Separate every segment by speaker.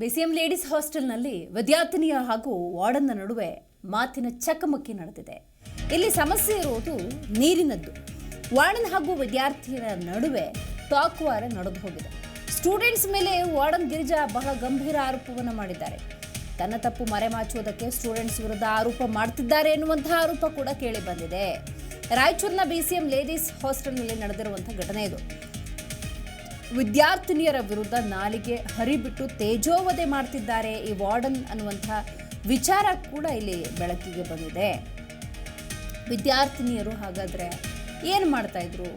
Speaker 1: BCM ladies ಹಾಸ್ಟೆಲ್ನಲ್ಲಿ ವಿದ್ಯಾರ್ಥಿನಿಯ ಹಾಗೂ ವಾರ್ಡನ್ನ ನಡುವೆ ಮಾತಿನ ಚಕಮಕಿ ನಡೆದಿದೆ. ಇಲ್ಲಿ ಸಮಸ್ಯೆ ಇರುವುದು ನೀರಿನದ್ದು. ವಾರ್ಡನ್ ಹಾಗೂ ವಿದ್ಯಾರ್ಥಿಯರ ನಡುವೆ ಟಾಕ್ವಾರ ನಡೆದು ಹೋಗಿದೆ. ಸ್ಟೂಡೆಂಟ್ಸ್ ಮೇಲೆ ವಾರ್ಡನ್ ಗಿರಿಜಾ ಬಹಳ ಗಂಭೀರ ಆರೋಪವನ್ನು ಮಾಡಿದ್ದಾರೆ. ತನ್ನ ತಪ್ಪು ಮರೆಮಾಚುವುದಕ್ಕೆ ಸ್ಟೂಡೆಂಟ್ಸ್ ವಿರುದ್ಧ ಆರೋಪ ಮಾಡ್ತಿದ್ದಾರೆ ಎನ್ನುವಂತಹ ಆರೋಪ ಕೂಡ ಕೇಳಿ ಬಂದಿದೆ ರಾಯಚೂರಿನ ಬಿಸಿಎಂ ಲೇಡೀಸ್ ಹಾಸ್ಟೆಲ್ನಲ್ಲಿ ನಡೆದಿರುವಂತಹ ಘಟನೆ ಇದು. ವಿದ್ಯಾರ್ಥಿನಿಯರ ವಿರುದ್ಧ ನಾಲಿಗೆ ಹರಿಬಿಟ್ಟು ತೇಜೋವಧೆ ಮಾಡ್ತಿದ್ದಾರೆ ಈ ವಾರ್ಡನ್ ಅನ್ನುವಂಥ ವಿಚಾರ ಕೂಡ ಇಲ್ಲಿ ಬೆಳಕಿಗೆ ಬಂದಿದೆ. ವಿದ್ಯಾರ್ಥಿನಿಯರು ಹಾಗಾದರೆ ಏನು ಮಾಡ್ತಾ ಇದ್ರು?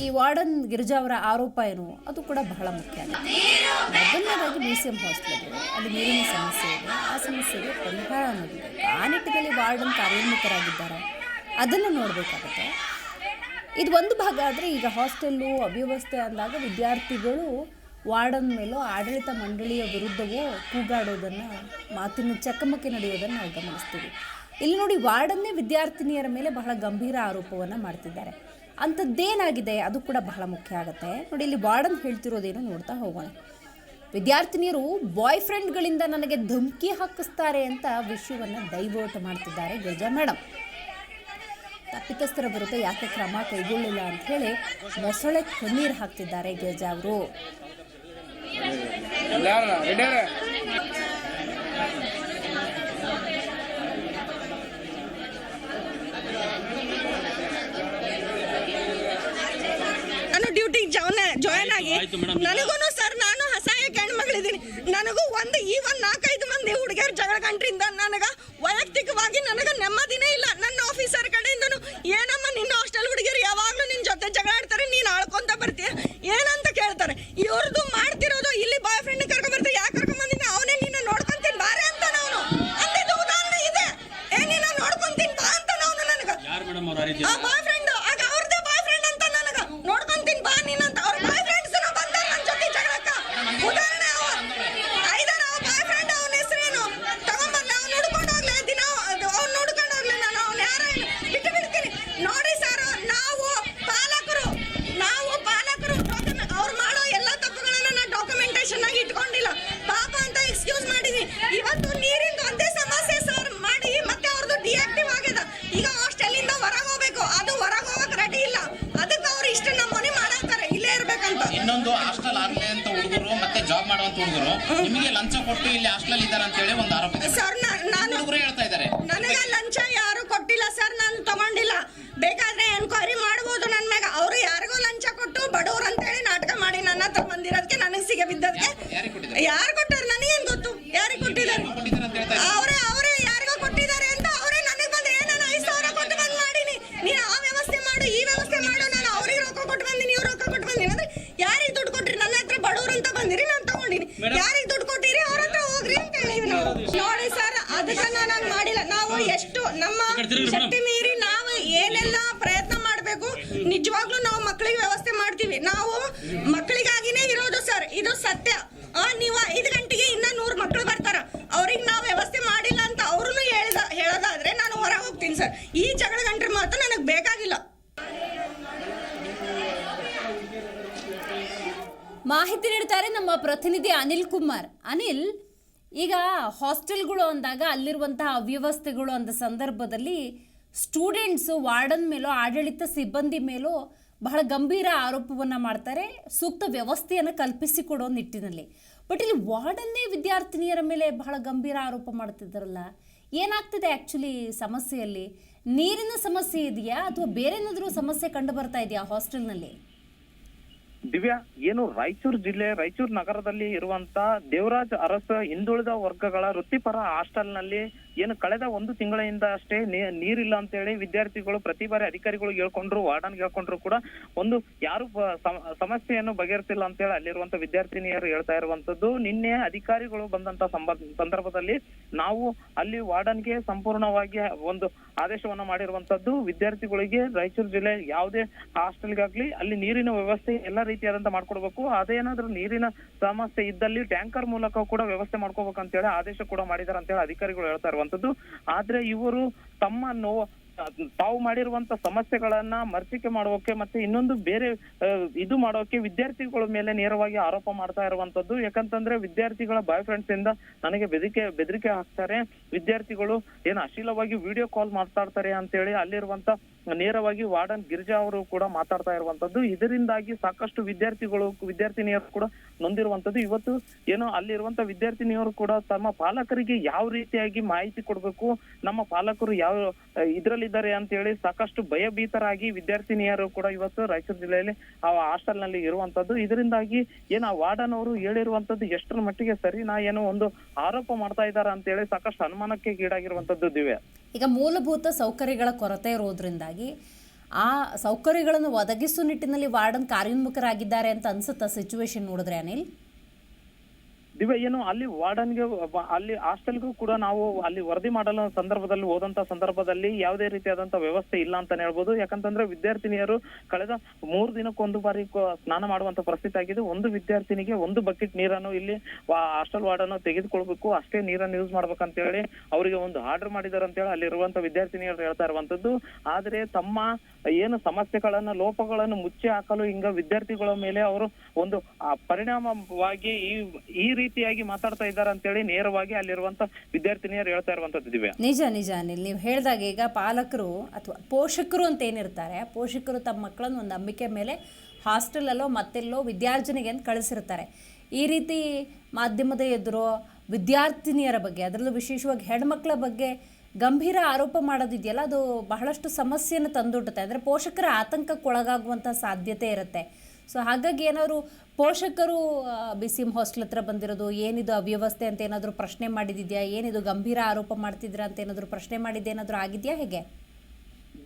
Speaker 1: ಈ ವಾರ್ಡನ್ ಗಿರಿಜಾ ಅವರ ಆರೋಪ ಏನು? ಅದು ಕೂಡ ಬಹಳ ಮುಖ್ಯ ಮೊದಲನೇದಾಗಿ ಬಿ ಸಿ ಎಂ ಹಾಸ್ಟೆಲ್ ಇದೆ. ಅಲ್ಲಿ ನೀರಿನ ಸಮಸ್ಯೆ ಇದೆ. ಆ ಸಮಸ್ಯೆಗೆ ಪರಿಹಾರ ಅನ್ನೋದಿದೆ ಆ ನಿಟ್ಟಿನಲ್ಲಿ ವಾರ್ಡನ್ ಕಾರ್ಯೋನ್ಮುಖರಾಗಿದ್ದಾರೆ. ಅದನ್ನು ನೋಡಬೇಕಾಗುತ್ತೆ. ಇದು ಒಂದು ಭಾಗ ಆದರೆ ಈಗ ಹಾಸ್ಟೆಲ್ಲು ಅವ್ಯವಸ್ಥೆ ಅಂದಾಗ ವಿದ್ಯಾರ್ಥಿಗಳು ವಾರ್ಡನ್ ಮೇಲೋ ಆಡಳಿತ ಮಂಡಳಿಯ ವಿರುದ್ಧವೂ ಕೂಗಾಡೋದನ್ನು ಮಾತಿನ ಚಕಮಕಿ ನಡೆಯೋದನ್ನು ನಾವು ಗಮನಿಸ್ತೀವಿ. ಇಲ್ಲಿ ನೋಡಿ ವಾರ್ಡನ್ನೇ ವಿದ್ಯಾರ್ಥಿನಿಯರ ಮೇಲೆ ಬಹಳ ಗಂಭೀರ ಆರೋಪವನ್ನು ಮಾಡ್ತಿದ್ದಾರೆ. ಅಂಥದ್ದೇನಾಗಿದೆ ಅದು ಕೂಡ ಬಹಳ ಮುಖ್ಯ ಆಗುತ್ತೆ. ನೋಡಿ ಇಲ್ಲಿ ವಾರ್ಡನ್ ಹೇಳ್ತಿರೋದೇನು ನೋಡ್ತಾ ಹೋಗೋಣ. ವಿದ್ಯಾರ್ಥಿನಿಯರು ಬಾಯ್ ಫ್ರೆಂಡ್ಗಳಿಂದ ನನಗೆ ಧಮಕಿ ಹಾಕಿಸ್ತಾರೆ ಅಂತ ವಿಷಯವನ್ನು ಡೈವರ್ಟ್ ಮಾಡ್ತಿದ್ದಾರೆ ಗಜಾ ಮೇಡಮ್ ತಪ್ಪಿತಸ್ಥರ ವಿರುದ್ಧ ಯಾಕೆ ಕ್ರಮ ಕೈಗೊಳ್ಳಿಲ್ಲ ಅಂತ ಹೇಳಿ ಮೊಸಳೆ ಕಣ್ಣೀರು ಹಾಕ್ತಿದ್ದಾರೆ ಗೇಜಾ ಅವರು.
Speaker 2: ನಾನು ಡ್ಯೂಟಿ ಜಾಯ್ನ್ ಜಾಯ್ನ್ ಆಗಿ. ನನಗೂ ಸರ್ ನಾನು ಅಸಹಾಯಕ ಹೆಣ್ಮಗಳಿದ್ದೀನಿ. ನನಗೂ ಒಂದು ಈ ಒಂದು ನಾಲ್ಕೈದು ಮಂದಿ ಹುಡುಗಿಯರು ಜಗಳ ಗಂಟ್ರಿಂದ ನನಗ ವೈಯಕ್ತಿಕವಾಗಿ ನನಗ ನೆಮ್ಮದಿನೇ ಇಲ್ಲ ನನ್ನ ಆಫೀಸರ್ ಕಡೆಯಿಂದನು ಏನಮ್ಮ ನಿನ್ನ ಹಾಸ್ಟೆಲ್ ಹುಡುಗಿಯರು ಯಾವಾಗಲೂ ನಿನ್ನ ಜೊತೆ ಜಗಳ ಆಡ್ತಾರೆ ನೀನು ಆಳ್ಕೊಂತ ಬರ್ತೀಯ ಏನಂತ ಕೇಳ್ತಾರೆ ಇವ್ರದ್ದು ಮಾಡ್ತಿರೋದು ಇಲ್ಲಿ ಬಾಯ್ ಫ್ರೆಂಡ್ ಕರ್ಕೊಂಡ್ ಬರ್ತೀಯ ಯಾಕೆ ಕರ್ಕೊಂಡ್ ಬಂದಿನ ಅವನೇ ನಿನ್ನ ನೋಡ್ಕೊಂತೀನಿ ಬಾರೆ ಅಂತ ನಾವು ಅಂದಿದ್ದು ಉದಾಹರಣೆ ಇದೆ ಏ ನಿನ್ನ ನೋಡ್ಕೊಂತೀನಿ ಬಾ ಅಂತ ನಾವು ನನಗ
Speaker 3: ಯಾರು ಮೇಡಮ್
Speaker 4: ನಿಮಗೆ ಲಂಚ ಕೊಟ್ಟು ಇಲ್ಲಿ ಹಾಸ್ಟೆಲ್ ಇದ್ದಾರೆ ಅಂತ ಹೇಳಿ ಒಂದು ಆರೋಪ
Speaker 2: ಸರ್ ನಾನು
Speaker 4: ಹೇಳ್ತಾ
Speaker 2: ಈ ಜಗಳ ಗಂಟ್ರ ಮಾತು ನನಗೆ ಬೇಕಾಗಿಲ್ಲ.
Speaker 1: ಮಾಹಿತಿ ನೀಡ್ತಾರೆ ನಮ್ಮ ಪ್ರತಿನಿಧಿ ಅನಿಲ್ ಕುಮಾರ್. ಅನಿಲ್, ಈಗ ಹಾಸ್ಟೆಲ್ಗಳು ಅಂದಾಗ ಅಲ್ಲಿರುವಂತಹ ಅವ್ಯವಸ್ಥೆಗಳು ಅಂದ ಸಂದರ್ಭದಲ್ಲಿ ಸ್ಟೂಡೆಂಟ್ಸು ವಾರ್ಡನ್ ಮೇಲೋ, ಆಡಳಿತ ಸಿಬ್ಬಂದಿ ಮೇಲೋ ಬಹಳ ಗಂಭೀರ ಆರೋಪವನ್ನು ಮಾಡ್ತಾರೆ, ಸೂಕ್ತ ವ್ಯವಸ್ಥೆಯನ್ನು ಕಲ್ಪಿಸಿಕೊಡೋ ನಿಟ್ಟಿನಲ್ಲಿ. ಬಟ್ ಇಲ್ಲಿ ವಾರ್ಡನ್ನೇ ವಿದ್ಯಾರ್ಥಿನಿಯರ ಮೇಲೆ ಬಹಳ ಗಂಭೀರ ಆರೋಪ ಮಾಡ್ತಿದ್ದಾರಲ್ಲ, ಏನಾಗ್ತಿದೆ ಆ್ಯಕ್ಚುಲಿ ಸಮಸ್ಯೆಯಲ್ಲಿ? ನೀರಿನ ಸಮಸ್ಯೆ ಇದೆಯಾ ಅಥವಾ ಬೇರೆ ಏನಾದರೂ ಸಮಸ್ಯೆ ಕಂಡು ಬರ್ತಾ ಇದೆಯಾ ಹಾಸ್ಟೆಲ್ನಲ್ಲಿ?
Speaker 5: ದಿವ್ಯಾ, ಏನು ರಾಯಚೂರು ಜಿಲ್ಲೆ, ರಾಯಚೂರು ನಗರದಲ್ಲಿ ಇರುವಂತ ದೇವರಾಜ್ ಅರಸ ಹಿಂದುಳಿದ ವರ್ಗಗಳ ವೃತ್ತಿಪರ ಹಾಸ್ಟೆಲ್ನಲ್ಲಿ ಏನು ಕಳೆದ ಒಂದು ತಿಂಗಳಿಂದ ಅಷ್ಟೇ ನೀರಿಲ್ಲ ಅಂತ ಹೇಳಿ ವಿದ್ಯಾರ್ಥಿಗಳು ಪ್ರತಿ ಬಾರಿ ಅಧಿಕಾರಿಗಳು ಹೇಳ್ಕೊಂಡ್ರು ವಾರ್ಡನ್ ಹೇಳ್ಕೊಂಡ್ರು ಕೂಡ ಒಂದು ಯಾರು ಸಮಸ್ಯೆಯನ್ನು ಬಗೆಹರಿಸಿಲ್ಲ ಅಂತ ಹೇಳಿ ಅಲ್ಲಿರುವಂತ ವಿದ್ಯಾರ್ಥಿನಿಯರು ಹೇಳ್ತಾ ಇರುವಂತದ್ದು. ನಿನ್ನೆ ಅಧಿಕಾರಿಗಳು ಬಂದಂತ ಸಂದರ್ಭದಲ್ಲಿ ನಾವು ಅಲ್ಲಿ ವಾರ್ಡನ್ಗೆ ಸಂಪೂರ್ಣವಾಗಿ ಒಂದು ಆದೇಶವನ್ನ ಮಾಡಿರುವಂತದ್ದು, ವಿದ್ಯಾರ್ಥಿಗಳಿಗೆ ರಾಯಚೂರು ಜಿಲ್ಲೆ ಯಾವುದೇ ಹಾಸ್ಟೆಲ್ಗಾಗ್ಲಿ ಅಲ್ಲಿ ನೀರಿನ ವ್ಯವಸ್ಥೆ ಎಲ್ಲ ರೀತಿಯಾದಂತ ಮಾಡ್ಕೊಡ್ಬೇಕು. ಅದೇನಾದ್ರೂ ನೀರಿನ ಸಮಸ್ಯೆ ಇದ್ದಲ್ಲಿ ಟ್ಯಾಂಕರ್ ಮೂಲಕ ಕೂಡ ವ್ಯವಸ್ಥೆ ಮಾಡ್ಕೋಬೇಕು ಅಂತ ಹೇಳಿ ಆದೇಶ ಕೂಡ ಮಾಡಿದಾರೆ ಅಂತ ಹೇಳಿ ಅಧಿಕಾರಿಗಳು ಹೇಳ್ತಾ ಇರುವಂತದ್ದು. ಆದ್ರೆ ಇವರು ತಮ್ಮ ನೋವು ತಾವು ಮಾಡಿರುವಂತ ಸಮಸ್ಯೆಗಳನ್ನ ಮರ್ತಿಕೆ ಮಾಡೋಕೆ ಮತ್ತೆ ಇನ್ನೊಂದು ಬೇರೆ ಇದು ಮಾಡೋಕೆ ವಿದ್ಯಾರ್ಥಿಗಳ ಮೇಲೆ ನೇರವಾಗಿ ಆರೋಪ ಮಾಡ್ತಾ ಇರುವಂತದ್ದು. ಯಾಕಂತಂದ್ರೆ ವಿದ್ಯಾರ್ಥಿಗಳ ಬಾಯ್ ಫ್ರೆಂಡ್ಸ್ ಇಂದ ನನಗೆ ಬೆದರಿಕೆ ಬೆದರಿಕೆ ಹಾಕ್ತಾರೆ. ವಿದ್ಯಾರ್ಥಿಗಳು ಏನು ಅಶ್ಲೀಲವಾಗಿ ವಿಡಿಯೋ ಕಾಲ್ ಮಾತಾಡ್ತಾರೆ ಅಂತೇಳಿ ಅಲ್ಲಿರುವಂತ ನೇರವಾಗಿ ವಾರ್ಡನ್ ಗಿರಿಜಾ ಅವರು ಕೂಡ ಮಾತಾಡ್ತಾ ಇರುವಂತದ್ದು. ಇದರಿಂದಾಗಿ ಸಾಕಷ್ಟು ವಿದ್ಯಾರ್ಥಿಗಳು, ವಿದ್ಯಾರ್ಥಿನಿಯರು ಕೂಡ ನೊಂದಿರುವಂತದ್ದು. ಇವತ್ತು ಏನೋ ಅಲ್ಲಿರುವಂತ ವಿದ್ಯಾರ್ಥಿನಿಯರು ಕೂಡ ತಮ್ಮ ಪಾಲಕರಿಗೆ ಯಾವ ರೀತಿಯಾಗಿ ಮಾಹಿತಿ ಕೊಡಬೇಕು, ನಮ್ಮ ಪಾಲಕರು ಯಾವ, ಇದರಲ್ಲಿದ್ದಾರೆ ಅಂತ ಹೇಳಿ ಸಾಕಷ್ಟು ಭಯಭೀತರಾಗಿ ವಿದ್ಯಾರ್ಥಿನಿಯರು ಕೂಡ ಇವತ್ತು ರಾಯಚೂರು ಜಿಲ್ಲೆಯಲ್ಲಿ ಆ ಹಾಸ್ಟೆಲ್ನಲ್ಲಿ ಇರುವಂತದ್ದು. ಇದರಿಂದಾಗಿ ಏನು ವಾರ್ಡನ್ ಅವರು ಹೇಳಿರುವಂತದ್ದು ಎಷ್ಟರ ಮಟ್ಟಿಗೆ ಸರಿನಾ, ಏನೋ ಒಂದು ಆರೋಪ ಮಾಡ್ತಾ ಇದ್ದಾರೆ ಅಂತ ಹೇಳಿ ಸಾಕಷ್ಟು ಅನುಮಾನಕ್ಕೆ ಗೀಡಾಗಿರುವಂತದ್ದು ದಿವ್ಯ.
Speaker 1: ಈಗ ಮೂಲಭೂತ ಸೌಕರ್ಯಗಳ ಕೊರತೆ ಇರೋದ್ರಿಂದಾಗಿ ಆ ಸೌಕರ್ಯಗಳನ್ನು ಒದಗಿಸುವ ನಿಟ್ಟಿನಲ್ಲಿ ವಾರ್ಡನ್ ಕಾರ್ಯೋನ್ಮುಖರಾಗಿದ್ದಾರೆ ಅಂತ ಅನ್ಸುತ್ತಾ ಸಿಚುವೇಶನ್ ನೋಡಿದ್ರೆ ಅನಿಲ್?
Speaker 5: ದಿವ್ಯ ಏನು ಅಲ್ಲಿ ವಾರ್ಡನ್ಗೆ, ಅಲ್ಲಿ ಹಾಸ್ಟೆಲ್ಗೂ ಕೂಡ ನಾವು ಅಲ್ಲಿ ವರದಿ ಮಾಡಲು ಸಂದರ್ಭದಲ್ಲಿ ಹೋದಂತ ಸಂದರ್ಭದಲ್ಲಿ ಯಾವುದೇ ರೀತಿಯಾದಂತ ವ್ಯವಸ್ಥೆ ಇಲ್ಲ ಅಂತಾನೆ ಹೇಳ್ಬೋದು. ಯಾಕಂತಂದ್ರೆ ವಿದ್ಯಾರ್ಥಿನಿಯರು ಕಳೆದ ಮೂರು ದಿನಕ್ಕೊಂದು ಬಾರಿ ಸ್ನಾನ ಮಾಡುವಂತ ಪರಿಸ್ಥಿತಿ ಆಗಿದೆ. ಒಂದು ವಿದ್ಯಾರ್ಥಿನಿಗೆ ಒಂದು ಬಕೆಟ್ ನೀರನ್ನು ಇಲ್ಲಿ ಹಾಸ್ಟೆಲ್ ವಾರ್ಡನ್ನು ತೆಗೆದುಕೊಳ್ಬೇಕು. ಅಷ್ಟೇ ನೀರನ್ನು ಯೂಸ್ ಮಾಡ್ಬೇಕಂತ ಹೇಳಿ ಅವರಿಗೆ ಒಂದು ಆರ್ಡರ್ ಮಾಡಿದಾರೆ ಅಂತ ಹೇಳಿ ಅಲ್ಲಿರುವಂತ ವಿದ್ಯಾರ್ಥಿನಿಯರು ಹೇಳ್ತಾ ಇರುವಂತದ್ದು. ಆದ್ರೆ ತಮ್ಮ ಏನು ಸಮಸ್ಯೆಗಳನ್ನ, ಲೋಪಗಳನ್ನು ಮುಚ್ಚಿ ಹಾಕಲು ಹಿಂಗ ವಿದ್ಯಾರ್ಥಿಗಳ ಮೇಲೆ ಅವರು ಒಂದು ಪರಿಣಾಮವಾಗಿ ಈ ಈ ರೀತಿಯಾಗಿ ಮಾತಾಡ್ತಾ ಇದ್ದಾರೆ ಅಂತೇಳಿ ನೇರವಾಗಿ ಅಲ್ಲಿರುವಂತ ವಿದ್ಯಾರ್ಥಿನಿಯರು ಹೇಳ್ತಾ ಇರುವಂತದ್ದು ದಿವ್ಯ
Speaker 1: ನಿಜ ನಿಜ. ಅನಿಲ್ ನೀವು ಹೇಳಿದಾಗ ಈಗ ಪಾಲಕರು ಅಥವಾ ಪೋಷಕರು ಅಂತ ಏನಿರ್ತಾರೆ ಪೋಷಕರು ತಮ್ಮ ಮಕ್ಕಳನ್ನು ಒಂದು ನಂಬಿಕೆ ಮೇಲೆ ಹಾಸ್ಟೆಲಲ್ಲೋ ಮತ್ತೆಲ್ಲೋ ವಿದ್ಯಾರ್ಜನೆಗೆ ಅಂತ ಕಳಿಸಿರ್ತಾರೆ. ಈ ರೀತಿ ಮಾಧ್ಯಮದ ಎದುರು ವಿದ್ಯಾರ್ಥಿನಿಯರ ಬಗ್ಗೆ, ಅದರಲ್ಲೂ ವಿಶೇಷವಾಗಿ ಹೆಣ್ಮಕ್ಳ ಬಗ್ಗೆ ಗಂಭೀರ ಆರೋಪ ಮಾಡೋದಿದೆಯಲ್ಲ ಅದು ಬಹಳಷ್ಟು ಸಮಸ್ಯೆಯನ್ನು ತಂದೊಡ್ಡುತ್ತೆ ಅಂದರೆ ಪೋಷಕರ ಆತಂಕಕ್ಕೆ ಒಳಗಾಗುವಂಥ ಸಾಧ್ಯತೆ ಇರುತ್ತೆ. ಸೊ ಹಾಗಾಗಿ ಏನಾದ್ರು ಪೋಷಕರು ಬಿ ಸಿ ಎಂ ಹಾಸ್ಟೆಲ್ ಹತ್ರ ಬಂದಿರೋದು, ಏನಿದು ಅವ್ಯವಸ್ಥೆ ಅಂತ ಏನಾದರೂ ಪ್ರಶ್ನೆ ಮಾಡಿದಿದೆಯಾ? ಏನಿದು ಗಂಭೀರ ಆರೋಪ ಮಾಡ್ತಿದ್ದೀರಾ ಅಂತ ಏನಾದರೂ ಪ್ರಶ್ನೆ ಮಾಡಿದ್ದೇನಾದರೂ ಆಗಿದೆಯಾ ಹೇಗೆ?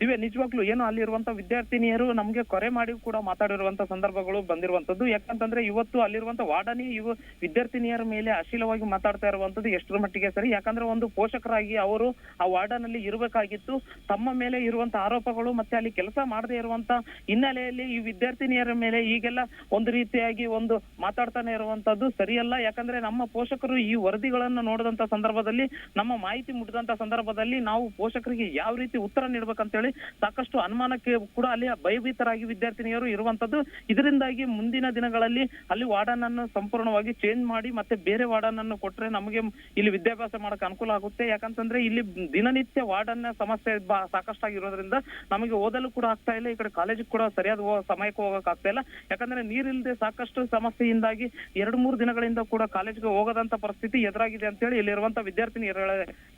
Speaker 5: ದಿವ್ಯ ನಿಜವಾಗ್ಲೂ ಏನು ಅಲ್ಲಿರುವಂತ ವಿದ್ಯಾರ್ಥಿನಿಯರು ನಮ್ಗೆ ಕೊರೆ ಮಾಡಿ ಕೂಡ ಮಾತಾಡಿರುವಂತ ಸಂದರ್ಭಗಳು ಬಂದಿರುವಂತದ್ದು ಯಾಕಂತಂದ್ರೆ ಇವತ್ತು ಅಲ್ಲಿರುವಂತ ವಾರ್ಡನಿ ಇವು ವಿದ್ಯಾರ್ಥಿನಿಯರ ಮೇಲೆ ಅಶೀಲವಾಗಿ ಮಾತಾಡ್ತಾ ಇರುವಂತದ್ದು ಎಷ್ಟರ ಮಟ್ಟಿಗೆ ಸರಿ. ಯಾಕಂದ್ರೆ ಒಂದು ಪೋಷಕರಾಗಿ ಅವರು ಆ ವಾರ್ಡನ್ ಅಲ್ಲಿ ಇರಬೇಕಾಗಿತ್ತು. ತಮ್ಮ ಮೇಲೆ ಇರುವಂತ ಆರೋಪಗಳು ಮತ್ತೆ ಅಲ್ಲಿ ಕೆಲಸ ಮಾಡದೇ ಇರುವಂತ ಹಿನ್ನೆಲೆಯಲ್ಲಿ ಈ ವಿದ್ಯಾರ್ಥಿನಿಯರ ಮೇಲೆ ಈಗೆಲ್ಲ ಒಂದು ರೀತಿಯಾಗಿ ಒಂದು ಮಾತಾಡ್ತಾನೆ ಇರುವಂತದ್ದು ಸರಿಯಲ್ಲ. ಯಾಕಂದ್ರೆ ನಮ್ಮ ಪೋಷಕರು ಈ ವರದಿಗಳನ್ನು ನೋಡಿದಂತ ಸಂದರ್ಭದಲ್ಲಿ, ನಮ್ಮ ಮಾಹಿತಿ ಮುಟ್ಟಿದಂತ ಸಂದರ್ಭದಲ್ಲಿ ನಾವು ಪೋಷಕರಿಗೆ ಯಾವ ರೀತಿ ಉತ್ತರ ನೀಡ್ಬೇಕಂತೇಳಿ ಸಾಕಷ್ಟು ಅನುಮಾನಕ್ಕೆ ಕೂಡ ಅಲ್ಲಿ ಭಯಭೀತರಾಗಿ ವಿದ್ಯಾರ್ಥಿನಿಯರು ಇರುವಂತದ್ದು. ಇದರಿಂದಾಗಿ ಮುಂದಿನ ದಿನಗಳಲ್ಲಿ ಅಲ್ಲಿ ವಾರ್ಡನ್ ಅನ್ನು ಸಂಪೂರ್ಣವಾಗಿ ಚೇಂಜ್ ಮಾಡಿ ಮತ್ತೆ ಬೇರೆ ವಾರ್ಡನ್ ಅನ್ನು ಕೊಟ್ರೆ ನಮಗೆ ಇಲ್ಲಿ ವಿದ್ಯಾಭ್ಯಾಸ ಮಾಡಕ್ ಅನುಕೂಲ ಆಗುತ್ತೆ. ಯಾಕಂತಂದ್ರೆ ಇಲ್ಲಿ ದಿನನಿತ್ಯ ವಾರ್ಡನ್ ಸಮಸ್ಯೆ ಸಾಕಷ್ಟು ಸಾಕಷ್ಟಾಗಿರೋದ್ರಿಂದ ನಮಗೆ ಓದಲು ಕೂಡ ಆಗ್ತಾ ಇಲ್ಲ. ಈ ಕಡೆ ಕಾಲೇಜಿಗೆ ಕೂಡ ಸರಿಯಾದ ಸಮಯಕ್ಕೆ ಹೋಗಕ್ ಆಗ್ತಾ ಇಲ್ಲ. ಯಾಕಂದ್ರೆ ನೀರಿಲ್ಲದೆ ಸಾಕಷ್ಟು ಸಮಸ್ಯೆಯಿಂದಾಗಿ ಎರಡು ಮೂರು ದಿನಗಳಿಂದ ಕೂಡ ಕಾಲೇಜ್ಗೆ ಹೋಗದಂತ ಪರಿಸ್ಥಿತಿ ಎದುರಾಗಿದೆ ಅಂತೇಳಿ ಇಲ್ಲಿರುವಂತ ವಿದ್ಯಾರ್ಥಿನಿ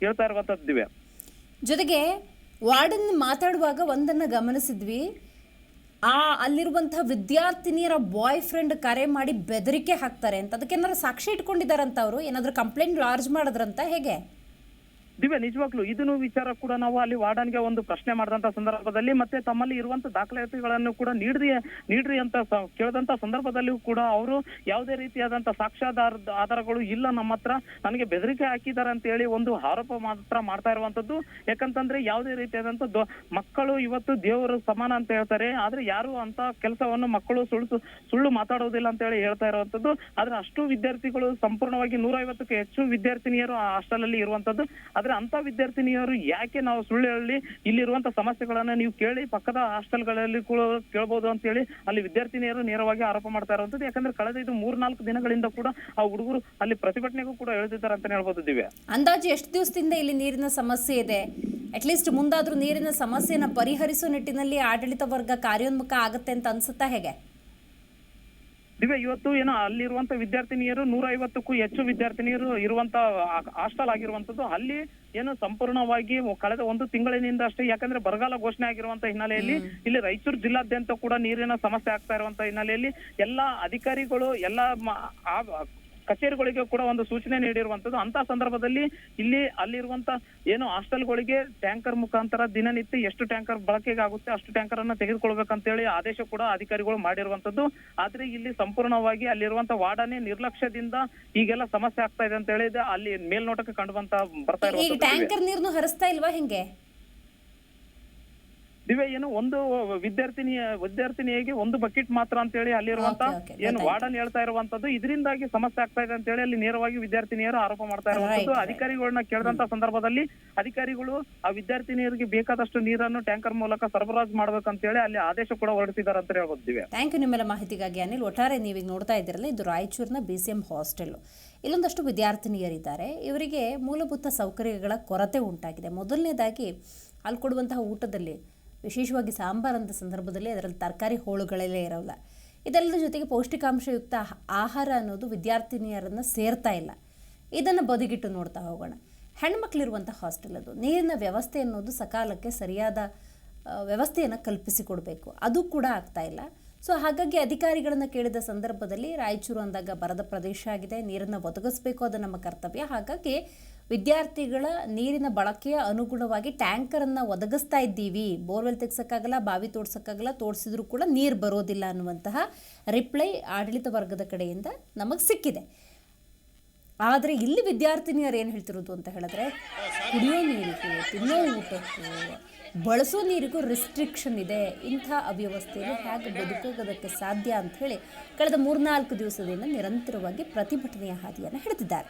Speaker 5: ಹೇಳ್ತಾ ಇರುವಂತದ್ದು
Speaker 1: ಜೊತೆಗೆ ವಾರ್ಡನ್ ಮಾತಾಡುವಾಗ ಒಂದನ್ನು ಗಮನಿಸಿದ್ವಿ. ಆ ಅಲ್ಲಿರುವಂಥ ವಿದ್ಯಾರ್ಥಿನಿಯರ ಬಾಯ್ ಫ್ರೆಂಡ್ ಕರೆ ಮಾಡಿ ಬೆದರಿಕೆ ಹಾಕ್ತಾರೆ ಅಂತ. ಅದಕ್ಕೆ ಏನಾದ್ರು ಸಾಕ್ಷಿ ಇಟ್ಕೊಂಡಿದ್ದಾರಂತ ಅವರು? ಏನಾದರೂ ಕಂಪ್ಲೇಂಟ್ ಲಾರ್ಜ್ ಮಾಡಿದ್ರಂತ? ಹೇಗೆ?
Speaker 5: ದಿವ್ಯ, ನಿಜವಾಗ್ಲು ಇದನ್ನು ವಿಚಾರ ಕೂಡ ನಾವು ಅಲ್ಲಿ ವಾರ್ಡನ್ಗೆ ಒಂದು ಪ್ರಶ್ನೆ ಮಾಡಿದಂತ ಸಂದರ್ಭದಲ್ಲಿ ಮತ್ತೆ ತಮ್ಮಲ್ಲಿ ಇರುವಂತ ದಾಖಲಾತಿಗಳನ್ನು ಕೂಡ ನೀಡ್ರಿ ನೀಡ್ರಿ ಅಂತ ಕೇಳಿದಂತ ಸಂದರ್ಭದಲ್ಲಿಯೂ ಕೂಡ ಅವರು ಯಾವುದೇ ರೀತಿಯಾದಂತ ಸಾಕ್ಷ್ಯಾಧಾರ ಆಧಾರಗಳು ಇಲ್ಲ ನಮ್ಮ ಹತ್ರ. ನನಗೆ ಬೆದರಿಕೆ ಹಾಕಿದ್ದಾರೆ ಅಂತ ಹೇಳಿ ಒಂದು ಆರೋಪ ಮಾತ್ರ ಮಾಡ್ತಾ ಇರುವಂತದ್ದು. ಯಾಕಂತಂದ್ರೆ ಯಾವುದೇ ರೀತಿಯಾದಂತ ಮಕ್ಕಳು ಇವತ್ತು ದೇವರು ಸಮಾನ ಅಂತ ಹೇಳ್ತಾರೆ. ಆದ್ರೆ ಯಾರು ಅಂತ ಕೆಲಸವನ್ನು ಮಕ್ಕಳು ಸುಳ್ಳು ಸುಳ್ಳು ಮಾತಾಡೋದಿಲ್ಲ ಅಂತ ಹೇಳಿ ಹೇಳ್ತಾ ಇರುವಂತದ್ದು. ಆದ್ರೆ ಅಷ್ಟು ವಿದ್ಯಾರ್ಥಿಗಳು ಸಂಪೂರ್ಣವಾಗಿ ನೂರೈವತ್ತಕ್ಕೂ ಹೆಚ್ಚು ವಿದ್ಯಾರ್ಥಿನಿಯರು ಆ ಹಾಸ್ಟೆಲ್ ಅಲ್ಲಿ ಇರುವಂತದ್ದು. ಆದ್ರೆ ಅಂತ ವಿದ್ಯಾರ್ಥಿನಿಯರು ಯಾಕೆ ನಾವು ಸುಳ್ಳು ಹೇಳಿ ಇಲ್ಲಿರುವಂತ ಸಮಸ್ಯೆಗಳನ್ನ ನೀವು ಕೇಳಿ ಪಕ್ಕದ ಹಾಸ್ಟೆಲ್ಗಳಲ್ಲಿ ಕೂಡ ಕೇಳ್ಬೋದು ಅಂತ ಹೇಳಿ ಅಲ್ಲಿ ವಿದ್ಯಾರ್ಥಿನಿಯರು ನೇರವಾಗಿ ಆರೋಪ ಮಾಡ್ತಾ ಇರುವಂತದ್ದು ಯಾಕಂದ್ರೆ ಕಳೆದ ಇದು ಮೂರ್ನಾಲ್ಕು ದಿನಗಳಿಂದ ಕೂಡ ಆ ಹುಡುಗರು ಅಲ್ಲಿ ಪ್ರತಿಭಟನೆಗೂ ಕೂಡ ಹೇಳ್ತಿದ್ದಾರೆ ಅಂತ ಹೇಳ್ಬೋದು ದಿವ್ಯ.
Speaker 1: ಅಂದಾಜು ಎಷ್ಟು ದಿವಸದಿಂದ ಇಲ್ಲಿ ನೀರಿನ ಸಮಸ್ಯೆ ಇದೆ? ಅಟ್ಲೀಸ್ಟ್ ಮುಂದಾದ್ರೂ ನೀರಿನ ಸಮಸ್ಯೆನ ಪರಿಹರಿಸೋ ನಿಟ್ಟಿನಲ್ಲಿ ಆಡಳಿತ ವರ್ಗ ಕಾರ್ಯೋನ್ಮುಖ ಆಗುತ್ತೆ ಅಂತ ಅನ್ಸುತ್ತಾ ಹೇಗೆ?
Speaker 5: ದಿವ್ಯ ಇವತ್ತು ಏನೋ ಅಲ್ಲಿರುವಂತ ವಿದ್ಯಾರ್ಥಿನಿಯರು ನೂರ ಐವತ್ತಕ್ಕೂ ಹೆಚ್ಚು ವಿದ್ಯಾರ್ಥಿನಿಯರು ಇರುವಂತ ಹಾಸ್ಟೆಲ್ ಆಗಿರುವಂತದ್ದು ಅಲ್ಲಿ ಏನು ಸಂಪೂರ್ಣವಾಗಿ ಕಳೆದ ಒಂದು ತಿಂಗಳಿನಿಂದ ಅಷ್ಟೇ ಯಾಕಂದ್ರೆ ಬರಗಾಲ ಘೋಷಣೆ ಆಗಿರುವಂತ ಹಿನ್ನೆಲೆಯಲ್ಲಿ ಇಲ್ಲಿ ರಾಯಚೂರು ಜಿಲ್ಲಾದ್ಯಂತ ಕೂಡ ನೀರಿನ ಸಮಸ್ಯೆ ಆಗ್ತಾ ಇರುವಂತ ಹಿನ್ನೆಲೆಯಲ್ಲಿ ಎಲ್ಲಾ ಅಧಿಕಾರಿಗಳು ಎಲ್ಲಾ ಕಚೇರಿಗಳಿಗೆ ಕೂಡ ಒಂದು ಸೂಚನೆ ನೀಡಿರುವಂತದ್ದು ಅಂತ ಸಂದರ್ಭದಲ್ಲಿ ಇಲ್ಲಿ ಅಲ್ಲಿರುವಂತ ಏನು ಹಾಸ್ಟೆಲ್ಗಳಿಗೆ ಟ್ಯಾಂಕರ್ ಮುಖಾಂತರ ದಿನನಿತ್ಯ ಎಷ್ಟು ಟ್ಯಾಂಕರ್ ಬಳಕೆಗೆ ಆಗುತ್ತೆ ಅಷ್ಟು ಟ್ಯಾಂಕರ್ ಅನ್ನ ತೆಗೆದುಕೊಳ್ಬೇಕಂತೇಳಿ ಆದೇಶ ಕೂಡ ಅಧಿಕಾರಿಗಳು ಮಾಡಿರುವಂತದ್ದು ಆದ್ರೆ ಇಲ್ಲಿ ಸಂಪೂರ್ಣವಾಗಿ ಅಲ್ಲಿರುವಂತ ವಾರ್ಡನೆ ನಿರ್ಲಕ್ಷ್ಯದಿಂದ ಈಗೆಲ್ಲ ಸಮಸ್ಯೆ ಆಗ್ತಾ ಇದೆ ಅಂತ ಹೇಳಿದ್ರೆ ಅಲ್ಲಿ ಮೇಲ್ನೋಟಕ್ಕೆ ಕಂಡು ಬಂತ ಬರ್ತಾ ಇರುವಂತ
Speaker 1: ಟ್ಯಾಂಕರ್ ನೀರನ್ನು ಹರಿಸ್ತಾ ಇಲ್ವಾ ಹೆಂಗೆ?
Speaker 5: ದಿವ್ಯ ಏನು ಒಂದು ವಿದ್ಯಾರ್ಥಿನಿಯ ವಿದ್ಯಾರ್ಥಿನಿಗೆ ಒಂದು ಬಕೆಟ್ ಮಾತ್ರ ಅಂತ ಹೇಳಿ ಅಲ್ಲಿರುವಂತ ಏನು. ವಾರ್ಡನ್ ಹೇಳ್ತಾ ಇರುವಂತದ್ದು. ಇದರಿಂದಾಗಿ ಸಮಸ್ಯೆ ಆಗ್ತಾ ಇದೆ ಅಂತ ಹೇಳಿ ಅಲ್ಲಿ ನೇರವಾಗಿ ವಿದ್ಯಾರ್ಥಿನಿಯರು ಆರೋಪ ಮಾಡ್ತಾ ಇರುವಂತದ್ದು. ಅಧಿಕಾರಿಗಳನ್ನ ಕೇಳಿದಂತ ಸಂದರ್ಭದಲ್ಲಿ ಅಧಿಕಾರಿಗಳು ಆ ವಿದ್ಯಾರ್ಥಿನಿಯರಿಗೆ ಬೇಕಾದಷ್ಟು ನೀರನ್ನು ಟ್ಯಾಂಕರ್ ಮೂಲಕ ಸರಬರಾಜು ಮಾಡ್ಬೇಕಂತ ಹೇಳಿ ಅಲ್ಲಿ ಆದೇಶ ಕೂಡ ಹೊರಡಿಸಿದ್ದಾರೆ ಅಂತ ಹೇಳ್ಬೋದು ದಿವ್ಯ.
Speaker 1: ಥ್ಯಾಂಕ್ ಯು ನಿಮ್ಮೆಲ್ಲ ಮಾಹಿತಿಗಾಗಿ. ಅನಿಲ್ ಒಟ್ಟಾರೆ ನೀವೀಗ ನೋಡ್ತಾ ಇದ್ದೀರಲ್ಲ ಇದು ರಾಯಚೂರಿನ ಬಿ ಸಿ ಎಂ ಹಾಸ್ಟೆಲ್ ಇಲ್ಲೊಂದಷ್ಟು ವಿದ್ಯಾರ್ಥಿನಿಯರಿದ್ದಾರೆ. ಇವರಿಗೆ ಮೂಲಭೂತ ಸೌಕರ್ಯಗಳ ಕೊರತೆ ಉಂಟಾಗಿದೆ. ಮೊದಲನೇದಾಗಿ ಅಲ್ಲಿ ಕೊಡುವಂತಹ ಊಟದಲ್ಲಿ ವಿಶೇಷವಾಗಿ ಸಾಂಬಾರಂತ ಸಂದರ್ಭದಲ್ಲಿ ಅದರಲ್ಲಿ ತರಕಾರಿ ಹೋಳುಗಳೆಲ್ಲ ಇರೋಲ್ಲ. ಇದೆಲ್ಲದ ಜೊತೆಗೆ ಪೌಷ್ಟಿಕಾಂಶಯುಕ್ತ ಆಹಾರ ಅನ್ನೋದು ವಿದ್ಯಾರ್ಥಿನಿಯರನ್ನು ಸೇರ್ತಾ ಇಲ್ಲ. ಇದನ್ನು ಬದಿಗಿಟ್ಟು ನೋಡ್ತಾ ಹೋಗೋಣ. ಹೆಣ್ಮಕ್ಳಿರುವಂಥ ಹಾಸ್ಟೆಲ್ ಅದು. ನೀರಿನ ವ್ಯವಸ್ಥೆ ಅನ್ನೋದು ಸಕಾಲಕ್ಕೆ ಸರಿಯಾದ ವ್ಯವಸ್ಥೆಯನ್ನು ಕಲ್ಪಿಸಿಕೊಡಬೇಕು ಅದು ಕೂಡ ಆಗ್ತಾ ಇಲ್ಲ. ಸೊ ಹಾಗಾಗಿ ಅಧಿಕಾರಿಗಳನ್ನು ಕೇಳಿದ ಸಂದರ್ಭದಲ್ಲಿ ರಾಯಚೂರು ಅಂದಾಗ ಬರದ ಪ್ರದೇಶ ಆಗಿದೆ. ನೀರನ್ನು ಒದಗಿಸಬೇಕು ಅದು ನಮ್ಮ ಕರ್ತವ್ಯ. ಹಾಗಾಗಿ ವಿದ್ಯಾರ್ಥಿಗಳ ನೀರಿನ ಬಳಕೆಯ ಅನುಗುಣವಾಗಿ ಟ್ಯಾಂಕರನ್ನು ಒದಗಿಸ್ತಾ ಇದ್ದೀವಿ. ಬೋರ್ವೆಲ್ ತೆಗ್ಸೋಕ್ಕಾಗಲ್ಲ, ಬಾವಿ ತೋಡ್ಸೋಕ್ಕಾಗಲ್ಲ, ತೋಡಿಸಿದ್ರೂ ಕೂಡ ನೀರು ಬರೋದಿಲ್ಲ ಅನ್ನುವಂತಹ ರಿಪ್ಲೈ ಆಡಳಿತ ವರ್ಗದ ಕಡೆಯಿಂದ ನಮಗೆ ಸಿಕ್ಕಿದೆ. ಆದರೆ ಇಲ್ಲಿ ವಿದ್ಯಾರ್ಥಿನಿಯರು ಏನು ಹೇಳ್ತಿರೋದು ಅಂತ ಹೇಳಿದ್ರೆ, ಕುಡಿಯೋ ನೀರಿಗೆ, ತಿನ್ನೋ ಊಟಕ್ಕೂ, ಬಳಸೋ ನೀರಿಗೂ ರಿಸ್ಟ್ರಿಕ್ಷನ್ ಇದೆ. ಇಂಥ ಅವ್ಯವಸ್ಥೆಯಲ್ಲಿ ಹೇಗೆ ಬದುಕೋಗೋದಕ್ಕೆ ಸಾಧ್ಯ ಅಂತ ಹೇಳಿ, ಕಳೆದ ಮೂರ್ನಾಲ್ಕು ದಿವಸದಿಂದ ನಿರಂತರವಾಗಿ ಪ್ರತಿಭಟನೆಯ ಹಾದಿಯನ್ನು ಹಿಡಿದಿದ್ದಾರೆ.